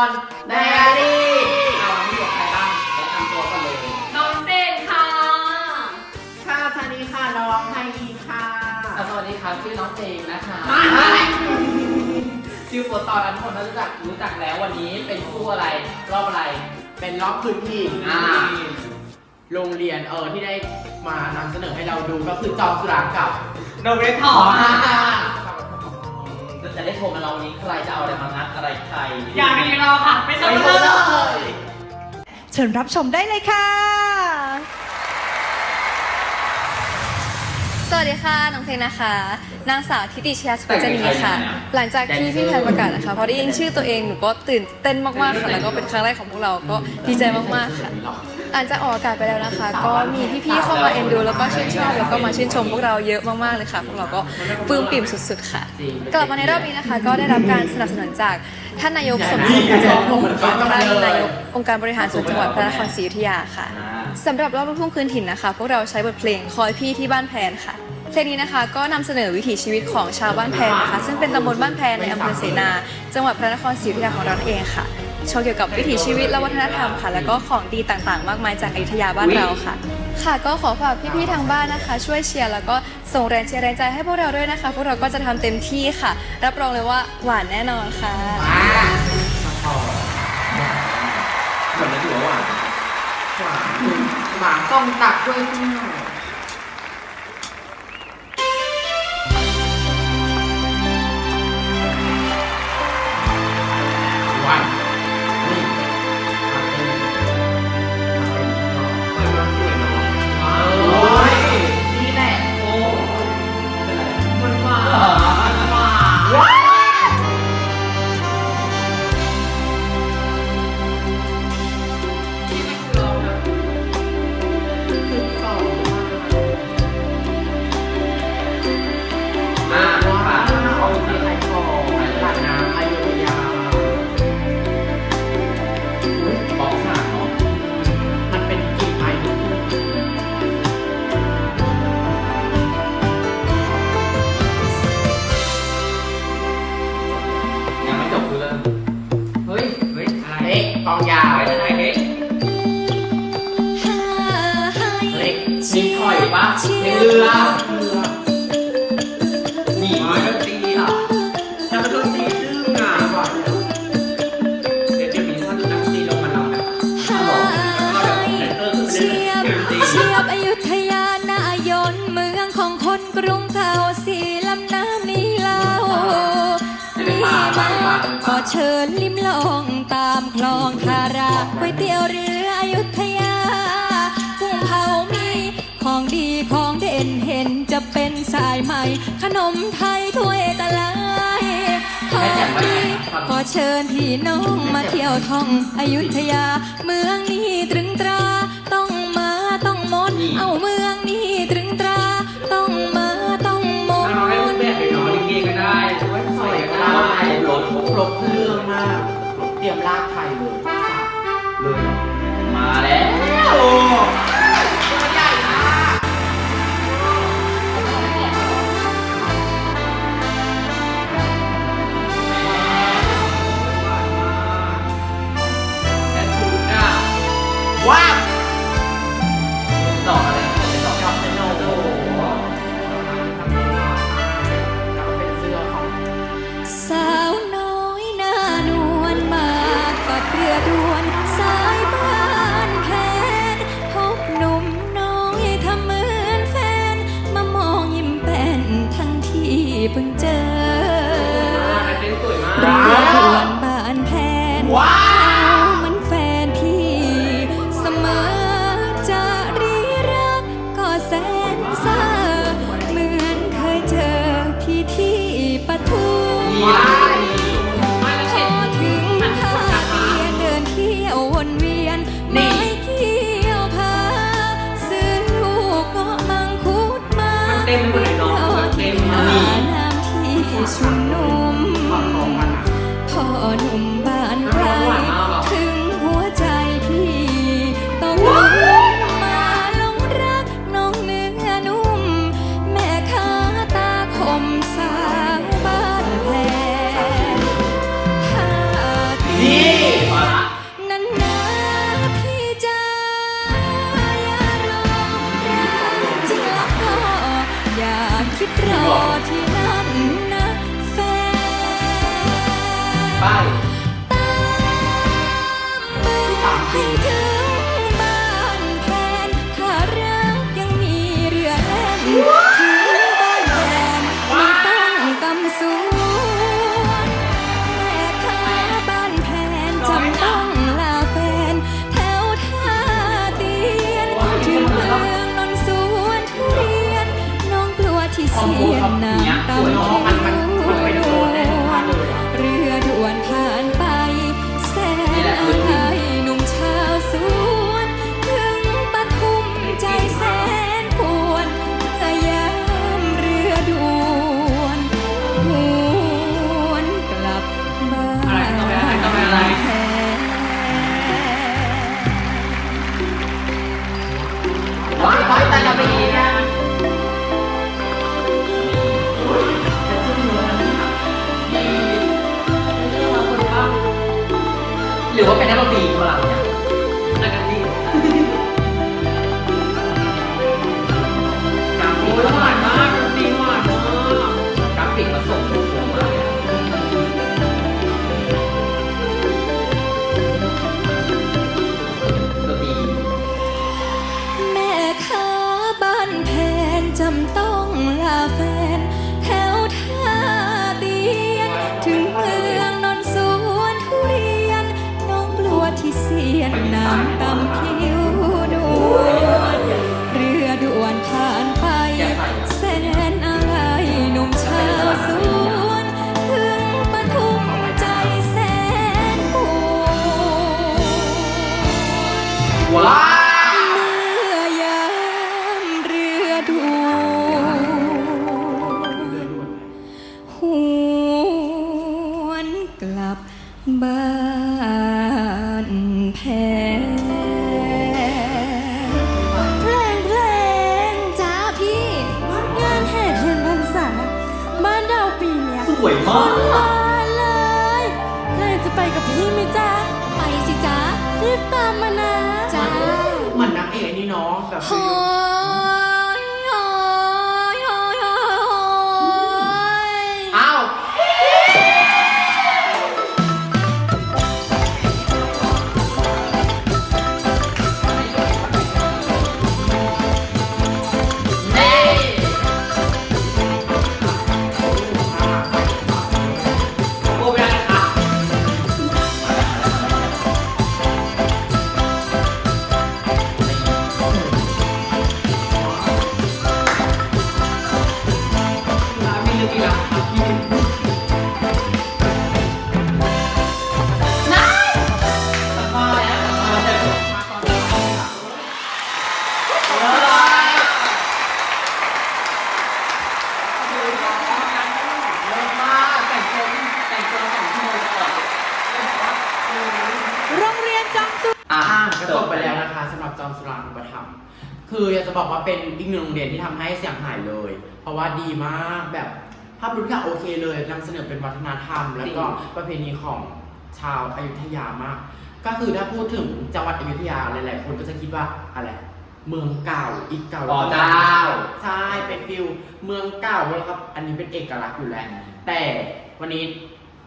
อนไดอารี่เอาวันนี้อยู่กับใครบ้างแนะนำตัวกันเลยน้องเจนค่ะ ค่ะสวัสดีค่ะน้องไฮดีค่ะสวัสดีครับชื่อน้องเจนนะคะมาชื่อโฟตอนนั้นทุกคนรู้จักรู้จักแล้ววันนี้เป็นคู่อะไรรอบอะไร เป็นล็อกพื้นที่อ่าโรงเรียนเออที่ได้มานำเสนอให้เราดูก็คือจอมสุรากับโรงเรียนทอ จะได้ชมกันเราวันนี้ใครจะเอาอะไรมางัดอะไรใครอย่าไปรอค่ะ ไปชไปมเลกันเลยยเชิญรับชมได้เลยค่ะ สวัสดีค่ะ น้องเพลงนะคะ นางสาวทิติชยาสุขจนีค่ะ หลังจากที่พี่แพนประกาศนะคะ พอได้ยินชื่อตัวเองหนูก็ตื่นเต้นมากๆค่ะ แล้วก็เป็นครั้งแรกของพวกเรา ก็ดีใจมากๆค่ะ หลังจากออกอากาศไปแล้วนะคะ ก็มีพี่ๆเข้ามาเอ็นดู แล้วก็ชื่นชอบแล้วก็มาชื่นชมพวกเราเยอะมากๆเลยค่ะพวกเราก็ปลื้มปิ่มสุดๆค่ะ กลับมาในรอบนี้นะคะ ก็ได้รับการสนับสนุนจากท่านนายกสมศักดิ์เจริญพงศ์ท่านนายกองค์การบริหารส่วนจังหวัดพระนครศรีอยุธยาค่ะสำหรับรอบลูกทุ่งคืนถิ่นนะคะ พวกเราใช้บทเพลงคอยพี่ที่บ้านแพนค่ะเพลงนี้นะคะก็นำเสนอวิถีชีวิตของชาวบ้านแพนนะคะ ซึ่งเป็นตำบลบ้านแพนในอำเภอเสนา จังหวัดพระนครศรีอยุธยาของเราเองค่ะ โชว์เกี่ยวกับวิถีชีวิตและวัฒนธรรมค่ะ แล้วก็ของดีต่างๆ มากมายจากอยุธยาบ้านเราค่ะ ค่ะก็ขอฝากพี่ๆทางบ้านนะคะ ช่วยเชียร์แล้วก็ส่งแรงเชียร์แรงใจให้พวกเราด้วยนะคะ พวกเราก็จะทำเต็มที่ค่ะ รับรองเลยว่าหวานแน่นอนค่ะอ่ามาต่อเหมือนจะถือว่าหวานหวานหมาต้องตักด้วยข้าววัน กรุงเก่าสีลำน้ำนี้เล่ามีมาขอเชิญลิ้มลองตามคลองทาราก๋วยเตี๋ยวเรืออยุธยากุ้งเผามีของดีของเด่นเห็นจะเป็นสายใหม่ ขนมไทยถ้วยตะไลของดีขอเชิญพี่น้องมาเที่ยวท่องอยุธยา เมืองนี้ตรึงตราต้องมาต้องมนเอาเมือง รถครบเครื่องมาก เตรียมลากไทยเลย เลย มาแล้วตัว ป น เสียนน้ำตำคิ้วด่วน รีบตามมานะจ้า เหมือนนักเอกไอ้นี่เนาะแบบโอ้ คืออยากจะบอกว่าเป็นอีกหนึ่งโรงเรียนที่ทำให้เสียงหายเลย เพราะว่าดีมากแบบภาพลักษณ์ก็โอเคเลยนำเสนอเป็นวัฒนธรรม แล้วก็ประเพณีของชาวอยุธยามาก ก็คือถ้าพูดถึงจังหวัดอยุธยาหลายๆคนก็จะคิดว่าอะไรเมืองเก่าอีกเก่าอ๋อเจ้าใช่เป็นฟิลเมืองเก่าแล้วครับ อันนี้เป็นเอกลักษณ์อยู่แล้วแต่วันนี้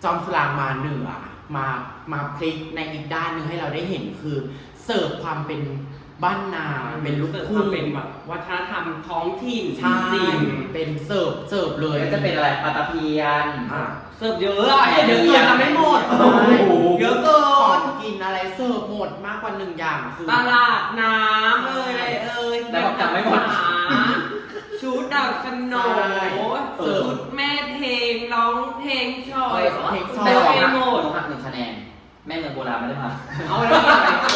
จอมสลางมาเหนือมามาพลิกในอีกด้านหนึ่งให้เราได้เห็นคือเสิร์ฟความเป็น บ้านนาเป็นลูกเสิร์ฟคทุ่วางมเป็นแบบวัฒนธรรมท้องถิ่นใช่จริงเป็นเสิร์ฟเสิร์ฟเลยแล้วจะเป็นอะไรปลาตะเพียน อะ ๆเสิร์ฟเยอะอะเยอะเกินทำไม่หมดโอ้โห เยอะเกิของนกินอะไรเสิร์ฟหมดมากกว่าหนึ่งอย่างคือ ตลาดน้ำเอ่ยอะไรเอ่ยแล้วบอกจำไม่หมด ชุดดักสโนใช่ชุดแม่เพลงร้องเพลงชอยเพลงชอเต็ยมไปหมด หักหนึ่งคะแนน แม่เมืองโบราณไม่ได้มาเอาแล้ว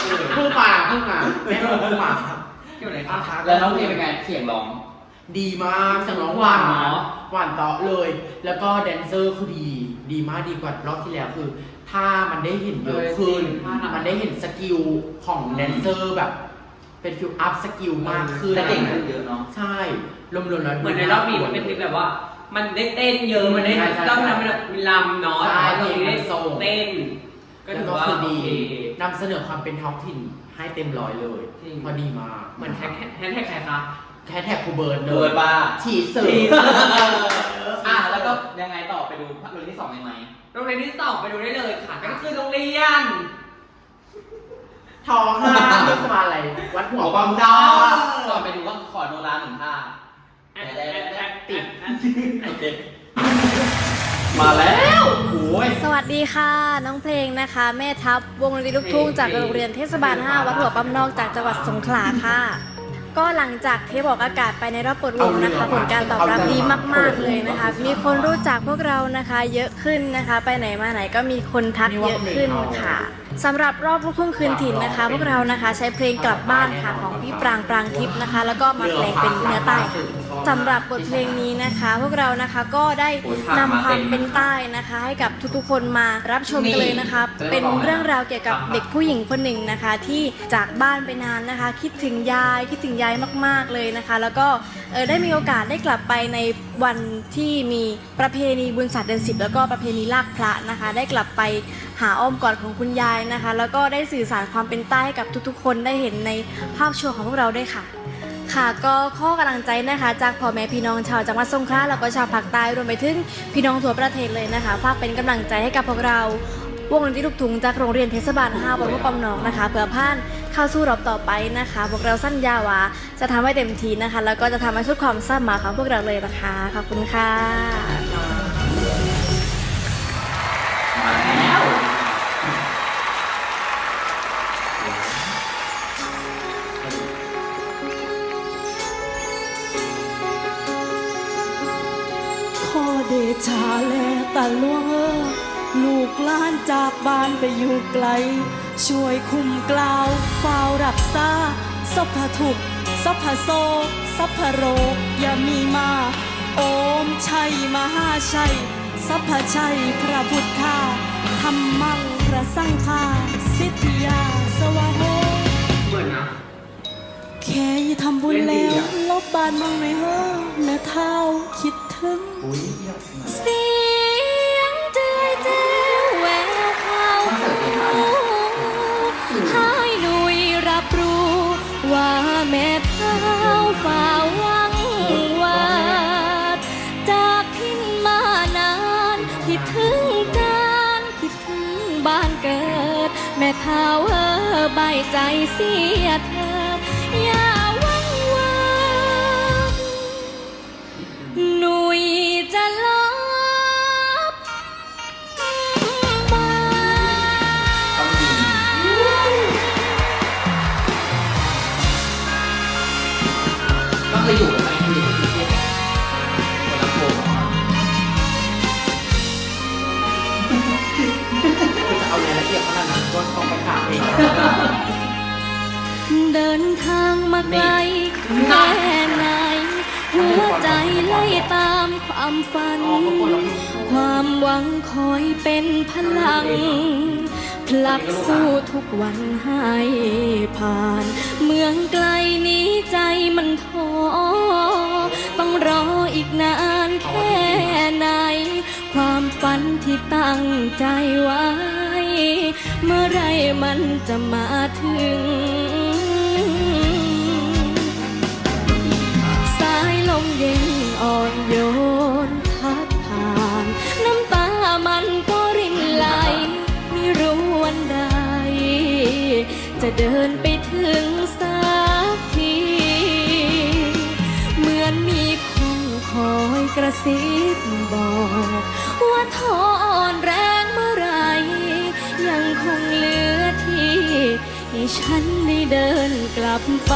เกี่ยวอะไรเพิ่งมาเพิ่งมาแม่เพิ่งมาเกี่ยวอะไรคะแล้วน้องเพลงเป็นไงเสียงร้อง ดีมากเสียงร้องหวานหวานเนอะหวานเตาะเลย แล้วก็แดนเซอร์คือดี ดีมากดีกว่ารอบที่แล้วคือถ้ามันได้เห็นเยอะขึ้น มันได้เห็นสกิลของแดนเซอร์แบบ เป็นฟิลอัพสกิลมากขึ้นแต่เก่งขึ้นเยอะเนาะใช่รวมๆแล้วเหมือนในรอบนี้มันเป็นคลิปแบบว่า มันได้เต้นเยอะมันได้ใช่ใช่รอบนั้นมันแบบมีลำเนาะใช่แต่ว่าเราไม่ได้เพลงมันส่งเต้น ก็แล้วถือก็ว่าคือดีโอเคนำเสนอความเป็นท้องถิ่นให้เต็มร้อยเลยจริง พอดีมากเหมือนแฮชแท็กแฮชแท็กใครคะแค่แท็กครูเบิร์ดเลเบิร์ยดว่าฉีดสื่สีออะแล้วก็ยังไงต่อไปดูภาพยนตร์ที่สองได้ไหมโรงเรียนที่สองไปดูได้เลยค่ะนั่นก็คือโรงเรียน ทองห้าเทศบาลอะไร วัดหัวปอมดอก่อนไปดูก็ขอโนราหนึ่งท่า ติด โอเค มาแล้วโอ้ยสวัสดีค่ะ น้องเพลงนะคะ แม่ทัพวงดนตรีลูกทุ่งจากโรงเรียนเทศบาล 5 วัดหัวปั๊มนอกจากจังหวัดสงขลาค่ะ ก็หลังจากเทปออกอากาศไปในรอบเปิดวงนะคะ ผลการตอบรับดีมาก ๆเลยนะคะ มีคนรู้จักพวกเรานะคะ เยอะขึ้นนะคะ ไปไหนมาไหนก็มีคนทักเยอะขึ้นค่ะสำหรับรอบลูกทุ่งคืนถิ่นนะคะ พวกเรานะคะใช้เพลงกลับบ้านค่ะของพี่ปรางปรางทิพย์นะคะ แล้วก็มาแปลงเป็นเนื้อใต้ค่ะ สำหรับบทเพลงนี้นะคะ พวกเรานะคะก็ได้นำความเป็นใต้นะคะ ให้กับทุกๆคนมารับชมกันเลยนะคะ เป็นเรื่องราวเกี่ยวกับเด็กผู้หญิงคนหนึ่งนะคะ ที่จากบ้านไปนานนะคะ คิดถึงยายคิดถึงยายมาก ๆเลยนะคะ แล้วก็ได้มีโอกาสได้กลับไปในวันที่มีประเพณีบุญศาสตร์เดือนสิบแล้วก็ประเพณีลากพระนะคะ ได้กลับไปหาอ้อมกอดของคุณยายนะคะ แล้วก็ได้สื่อสารความเป็นใต้ให้กับทุกๆ คนได้เห็นในภาพโชว์ของพวกเราด้วยค่ะ ค่ะก็ข้อกำลังใจนะคะจากพ่อแม่พี่น้องชาวจังหวัดสงขลาแล้วก็ชาวภาคใต้รวมไปถึงพี่น้องทั่วประเทศเลยนะคะฝากเป็นกำลังใจให้กับพวกเรา วงดนตรีลูกทุ่งจากโรงเรียนเทศบาล5วัดพวกปอมนองนะคะเพื่อผ่านเข้าสู่รอบต่อไปนะคะพวกเราสั้นยาวาจะทำให้เต็มที่นะคะ แล้วก็จะทำให้สุดความสามารถของพวกเราเลยนะคะขอบคุณค่ะ ชาแลตาลวงเออลูกล้านจากบ้านไปอยู่ไกล ช่วยคุ้มกล่าวเฝ้ารักษาสัพพทุกสัพพโศกสัพพโรอย่ามีมา โอมชัยมหาชัย สัพพชัยพระพุทธาธรรมังพระสังฆาสิทธิยาสวะโหเหมือนะแค่ยทำบุญแล้วลบบานมั่งไหมเฮ้อแม่เท้าคิด ถึงเสียงเจือยแจ้วแววเขาให้หนุยรับรู้ว่าแม่เท้าฝ่าวังวาดจากพินมานานคิดถึงการคิดถึงบ้านเกิด แม่เท้าเออใบใจเสียเธ ตามความฝัน ความหวังคอยเป็นพลังผลักสู้ทุกวันให้ผ่าน เมืองไกลนี้ใจมันท้อต้องรออีกนานแค่ไหน ความฝันที่ตั้งใจไว้ เมื่อไรมันจะมาถึง จะเดินไปถึงสักที เหมือนมีคนคอยกระซิบบอก ว่าท้ออ่อนแรงเมื่อไร ยังคงเหลือที่ ให้ฉันได้เดินกลับไป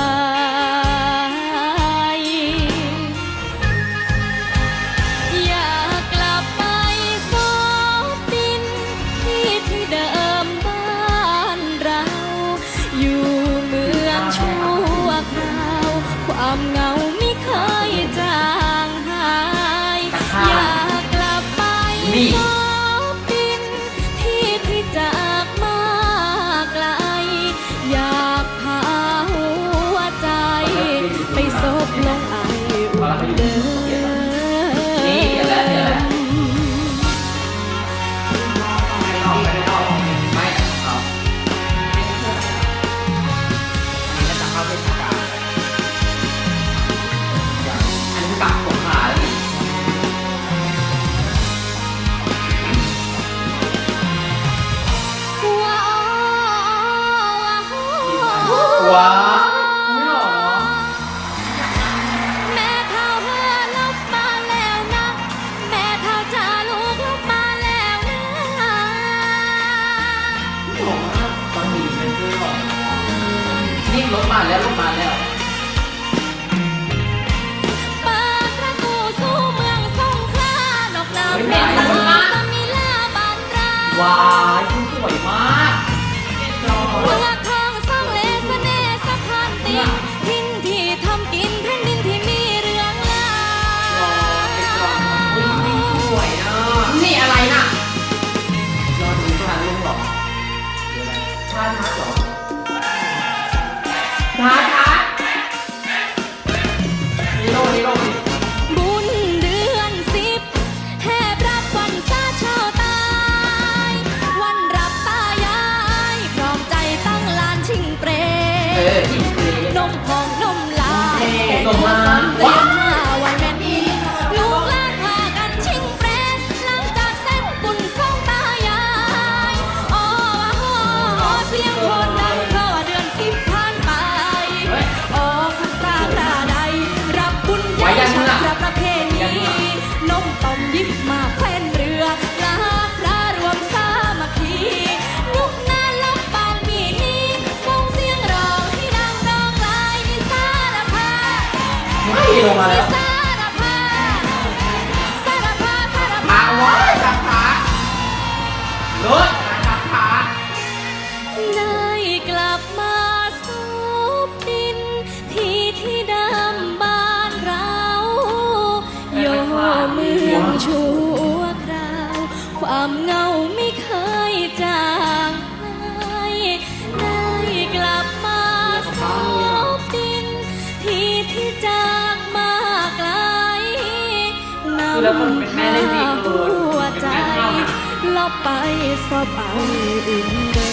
ว้าวไม่หล่อเนาะแม่เท่าเธอลบมาแล้วนะ แม่เท่าจะลูกลบมาแล้วนะต้องมีเป็นชื่อของนี่รถมาแล้วรถมาแล้วเปิดประตูสู่เมืองสงขลานกน้ำเป็นไหนตาสมิลาบานรา ว้าย ท ไม่ลงมา แล้วคนเป็นแม่เล่นดีเกินหัวใจเป็นแม่เท่าน่ะลบไปสบายอื่นเดิ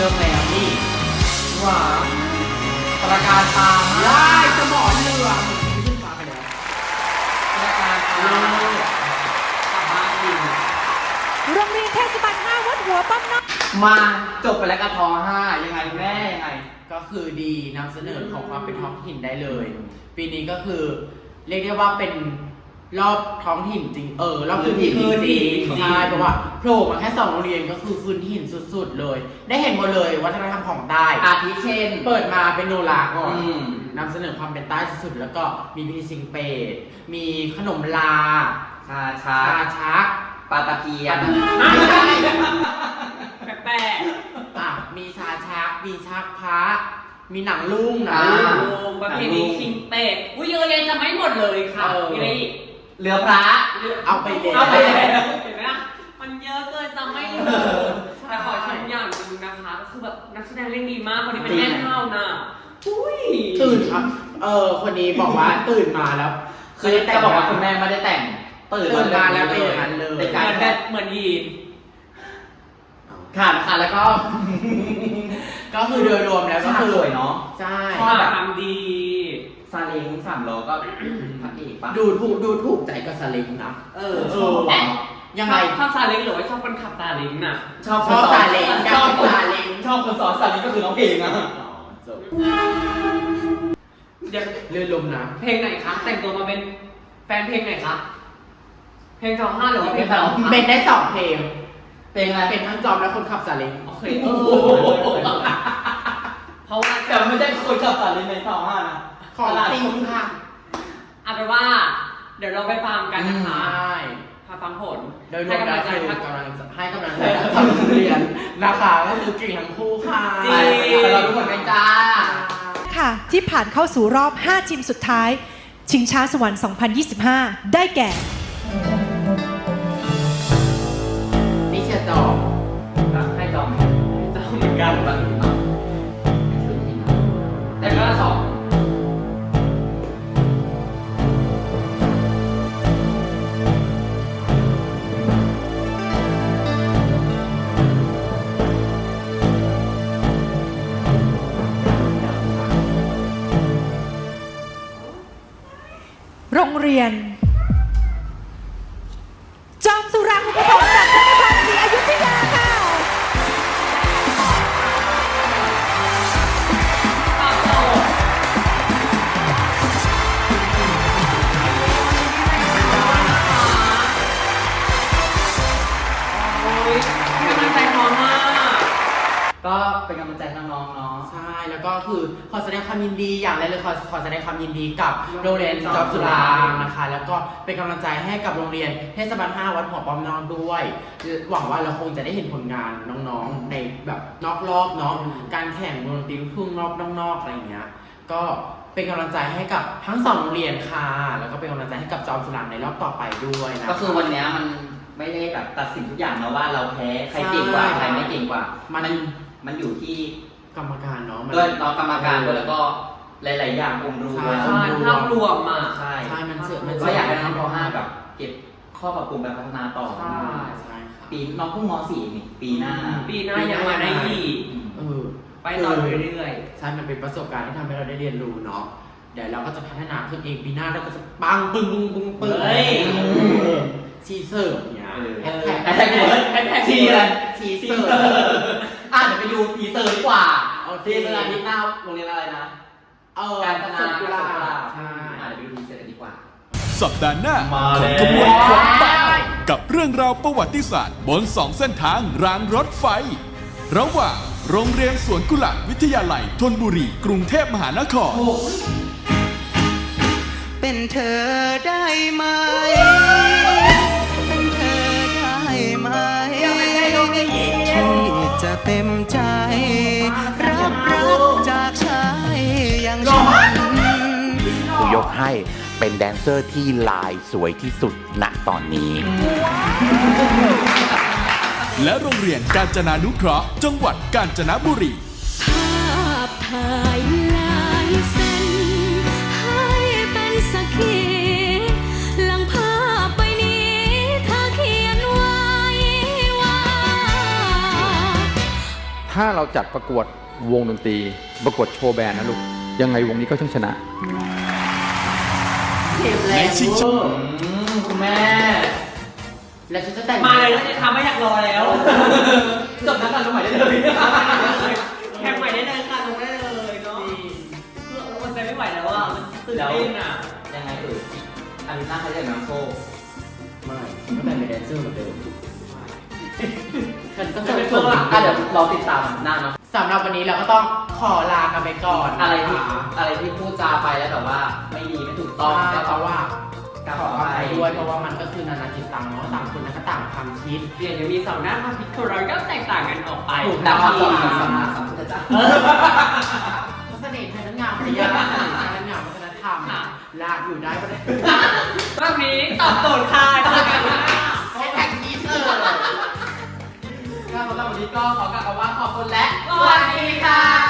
ด้เริ่มแล้วนี่หวานประการตามได้สมอนเรือขึ้นฟ้าไปแล้วประการตามกลับบ้านดีโรงเรียนเทศบาล5วัดหัวป้อมนอกมาจบไปแล้วกับทอห้ายังไงแม่ยังไง ก็คือดีนำเสนอของความเป็นท้องถิ่นได้เลย ปีนี้ก็คือเรียกได้ว่าเป็น รอบท้องถิ่นจริง เออรอบพื้นที่พื้นที่จริงจริงใช่เพราะว่าโผล่มาแค่สองโรงเรียนก็คือพื้นถิ่นสุดๆเลย ได้เห็นหมดเลยวัฒนธรรมของใต้อาทิเช่น เปิดมาเป็นโนราก่อนอืม นำเสนอความเป็นใต้สุดๆแล้วก็มีพิธีชิงเปรตมีขนมลาชาชาชาชักปลาตะเพียนไม่ใช่แปลกอะมีชาชักมีชักพระมีหนังลุ่งหนังอ่าลุ่งๆโอ้ประเพณีชิงเป็ด อุ้ยเยอะแยะจะไม่หมดเลยค่ะเออมีอะไรอีกเรือพระ เอาไปเลยเอาไปแล้วเห็นไหมล่ะมันเยอะเกินจะไม่หมดแต่ขอชมอย่างหนึงนะคะก็คือแบบนักแสดงเล่นดีมากคนนี้เป็นแม่เท่านะอุ้ยตื่นครับเออ คนนี้บอกว่าตื่นมาแล้วคือแต่บอกว่าคุณแม่ไม่ได้แต่งตื่นตื่นมาแล้วเป็นอย่างนั้นเลยเป็นเหการมือนแบแบบบเหมือนยีน ค่ะค่ะแล้วก็ ก็คือโดยรวมแล้วก็ฉากคือสวยเนาะใช่ ชอบแบบทำดี ซาเล้งสามล้อก็ พระเอกปะ ดูถูกดูถูกใจกับสลิงนะเออเอชอบออะ ยังไงชอบซาเล้งหรือว่าชอบคนขับซาเล้งน่ะ ชอบชอบซาเล้งชอยากอบเป็นคนซาเล้งชอบคนสอนซาเล้งก็คือน้องเพลงอะอ๋อจบเดี๋ยวเลื่อนลมนะเพลงไหนคะ แต่งตัวมาเป็นแฟนเพลงไหนคะ เพลงสองห้าหรือว่าเพลงสองเป็นได้สองเพลงเพลงอะไรเป็นทั้งจอมและคนขับซาเล้งโอเคโอ้โหเพราะว่าแต่ไม่ใช่คนขับซาเล้งในทอห้านะ ขของจริงค่ะเอาเป็นว่า เดี๋ยวเราไปฟังกันนะคะใช่พาฟังผลโดยรวให้มกำแล้ลัวงใจคือพักกำลังให้กำลังใจกับทำเรียนนะคะก็คือเก่งทั้งคู่ค่ะจริงไปเราทุกคนกันจ้าค่ะ ที่ผ่านเข้าสู่รอบ 5 ทีมสุดท้าย ชิงช้าสวรรค์ 2025 ได้แก่นี่เชียร์จอบให้จอมจะเหมือนกัน โก็เป็นกำลังใจน้องๆเนาะ ใช่แล้วก็คือขอแสดงความยินดีอย่างแรกเลยขอขอแสดงความยินดีกับโรงเรียนจอมจุฬานะคะ แล้วก็เป็นกำลังใจให้กับโรงเรียนเทศบาล5วัดหัวป้อมนอกด้วย หวังว่าเราคงจะได้เห็นผลงานน้องๆในแบบนอกรอบเนาะการแข่งวงดนตรีลูกทุ่งรอบนอกๆอะไรอย่างเงี้ยก็เป็นกำลังใจให้กับทั้งสองโรงเรียนค่ะแล้วก็เป็นกำลังใจให้กับจอมจุฬาในรอบต่อไปด้วยนะะ ก็คือวันเนี้ยมันไม่ได้แบบตัดสินทุกอย่างนะว่าเราแพ้ใครเก่งกว่าใช่ใครไม่เก่งกว่า มัน มันอยู่ที่กรรมการเนาะมัน ด้วยน้องกรรมการด้วยแล้วก็หลาย ๆ อย่างองค์รวมใช่ ใช่ภาพรวมอะ ใช่ใช่มันเสื่อมมันก็อยากให้น้องป .5 แบบเก็บข้อปรับปรุงไปพัฒนาต่อ ใช่ ใช่ค่ะปีน้องเพิ่งม .4 นี่ปีหน้าปีหน้ายังมาได้อีกเออ ไปต่อเรื่อยใช่ มันเป็นประสบการณ์ที่ทำให้เราได้เรียนรู้เนาะ เดี๋ยวเราก็จะพัฒนาขึ้นเองปีหน้าเราก็จะปังปึ้งปึ้งปึ้งปึ้งเฮ้ยชีเสิร์ฟเนี่ยเออแฮชแท็กแฮชแท็กเวิร์ดแฮชแท็กทีอะไร ชีทีเสิเซร์อฟร์ อะเดี๋ยวไปดูทีเซอร์ดีกว่าโอเค ทีเซอร์อาทิตย์หน้าโรงเรียนอะไรนะ เออการจนาสุกุลาใช่ใช่อะเดี๋ยวไปดูทีเซอร์กันดีกว่า สัปดาห์หน้ามาขแล้องว ขบวนความปังกับเรื่องราวประวัติศาสตร์ บนสองเส้นทางรางรถไฟ ระหว่างโรงเรียนสวนกุหลาบวิทยาลัยธนบุรีกรุงเทพมหานคร เป็นเธอได้ไหม เต็มใจ รับรักจากชายอย่างฉันกูยกให้เป็นแดนเซอร์ที่ลายสวยที่สุดณตอนนี้ และโรงเรียนกาญจนานุเคราะห์ จังหวัดกาญจนบุรี ภาพถ่ายลาย ถ้าเราจัดประกวดวงดนตรี ประกวดโชว์แบนด์นะลูก ยังไงวงนี้ก็ต้องชนะในชิงชนะอืมคุณแม่ แล้วฉันจะแต่งๆมาเลยนะคะไม่อยากรอแล้วจบนักการสมัยได้เลยแข่งใหม่ได้เลยค่ะลงได้เลยเนาะคือมันใจไม่ไหวแล้วอะมันตื่นเต้นอะยังไงเอ่ยอาทิตย์หน้าเขาจะแต่งน้ำโซ่ไม่ฉันก็แต่งเป็นแดนเซอร์เหมือนเดิม ฉันก็จะเป็นนเพื่เพื่ออนนอะเดี๋ยวเรอติดตามหน้าเนาะสำหรับวันนี้เราก็ต้องขอลากันไปก่อนนคอะไรที่อะไรที่พูดจาไปแล้วแบบว่าไม่ดีไม่ถูกต้องก็เพราะว่าการขอออไปภัยด้วยเพราะว่ามันก็คือนานาจิตตังเนาะต่างคนก็ต่างความคิดเดี๋ยวจะมีสองหน้าความคิดของเราก็แตกต่างกันออกไปถูกแต่ความสำคัญสำคัญสำคัญจ้ะเสน่ห์ไทยนั้นงามพยาเสน่ห์ไทยนั้นงามวัฒนธรรมค่ะลากอยู่ได้ก็ได้ตอบโจทย์ค่ะ ก็ขอกล่าวว่าขอบคุณและสวัสดีค่ะ